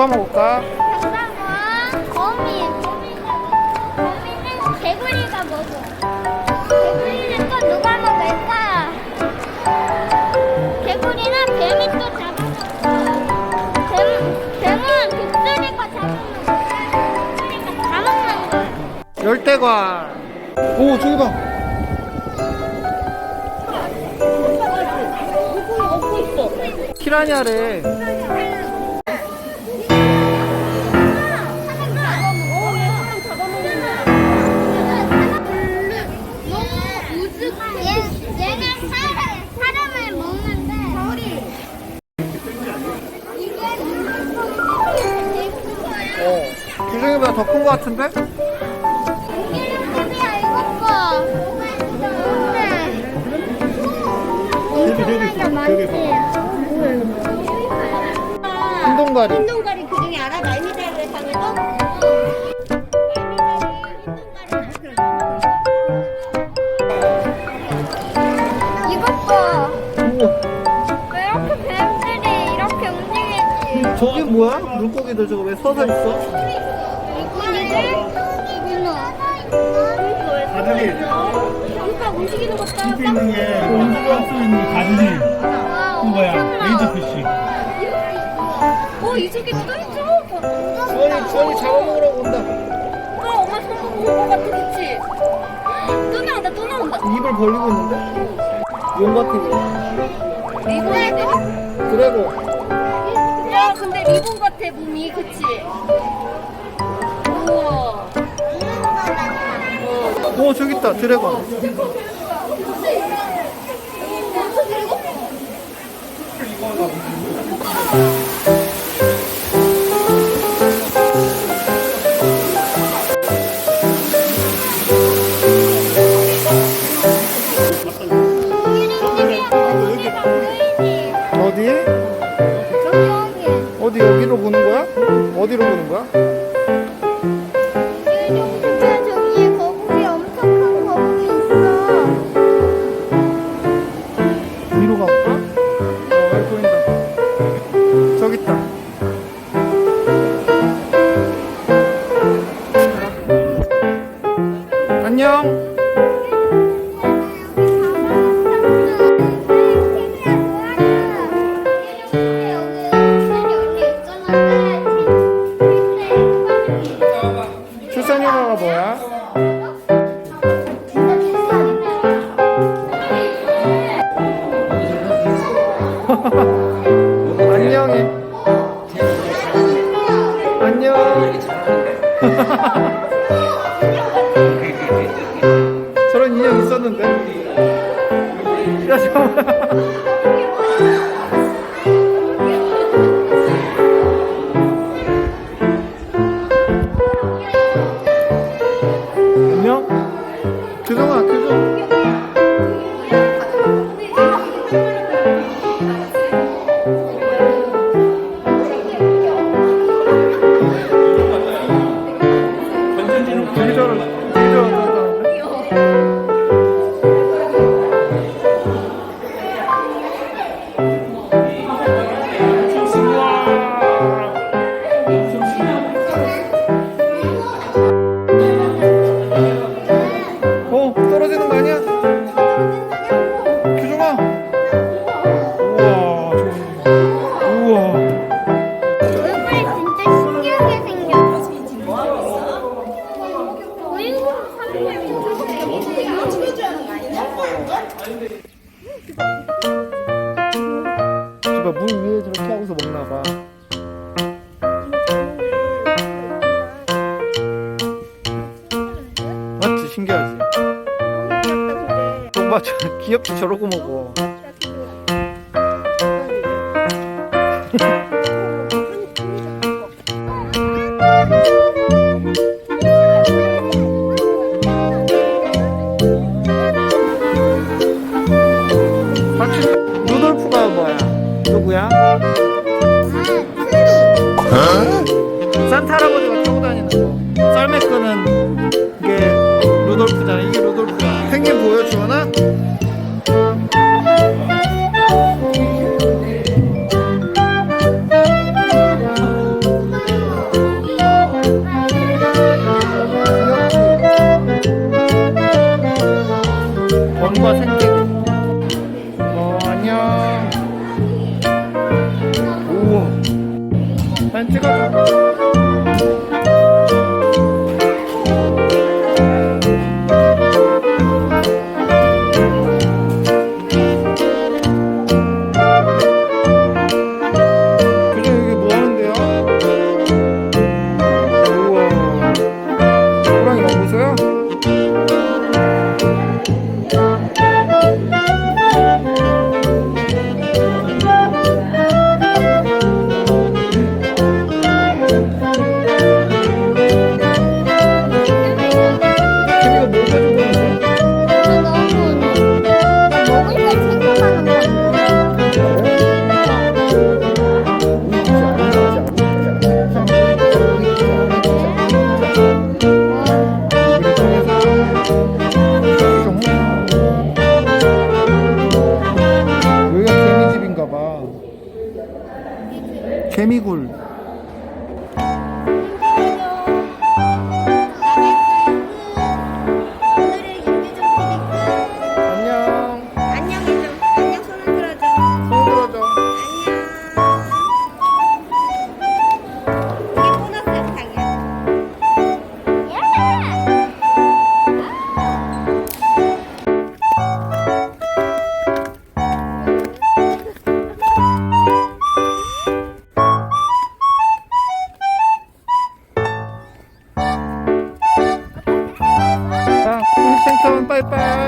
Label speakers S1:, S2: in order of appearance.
S1: 누가 먹을까?
S2: 정답은 거미. 거미는 거미는 개구리가 먹어. 개구리는 또 누가 먹을까? 개구리는 뱀이 또 잡아먹고. 뱀 뱀은 독수리가 잡아먹고. 독수리가 다 먹는 거야.
S1: 열대과. 오 저기 봐. 피라냐래.
S2: 얘는 사람, 사람을 먹는데 이게
S1: 어. 규정이보다 더 큰 거 같은데?
S2: 이것 봐.
S1: 흰동가리.
S3: 흰동가리 그중에 알아? 말미잘을 상에서?
S1: 저기 뭐야? 물고기들 저거 왜 서서 있어?
S3: 그러니까 움직이는 것 봐.
S4: 밑에 있는 게 움직여 수 있는 가들이 그거야 레이저 피쉬.
S3: 어, 이쪽에 또 있죠?
S1: 주원이, 주원이 잡아먹으라고 온다.
S3: 어, 엄마 손 보고 온것 같아, 그치? 또 나온다, 또 나온다.
S1: 입을 벌리고 있는데? 용 같은
S3: 리본 애들이.
S1: 거. 드래곤.
S3: 같아, 몸이, 그치? 우와.
S1: 오, 저기 있다. 드래곤. 어 출산휴가가 뭐야? 안녕해. 안녕. 저런 인형 있었는데. 야, 잠깐만. 저봐 물 위에 저렇게 하고서 먹나 봐. 맞지? 신기하지? 또 맞아. 귀엽지? 저러고 먹어. 누구야? 아, 산타 그 할아버지가 타고 다니는 거. 썰매 끄는 게 루돌프잖아. 이게 루돌프야. 펭귄 보여 주원아? 원과 생각.
S5: paper.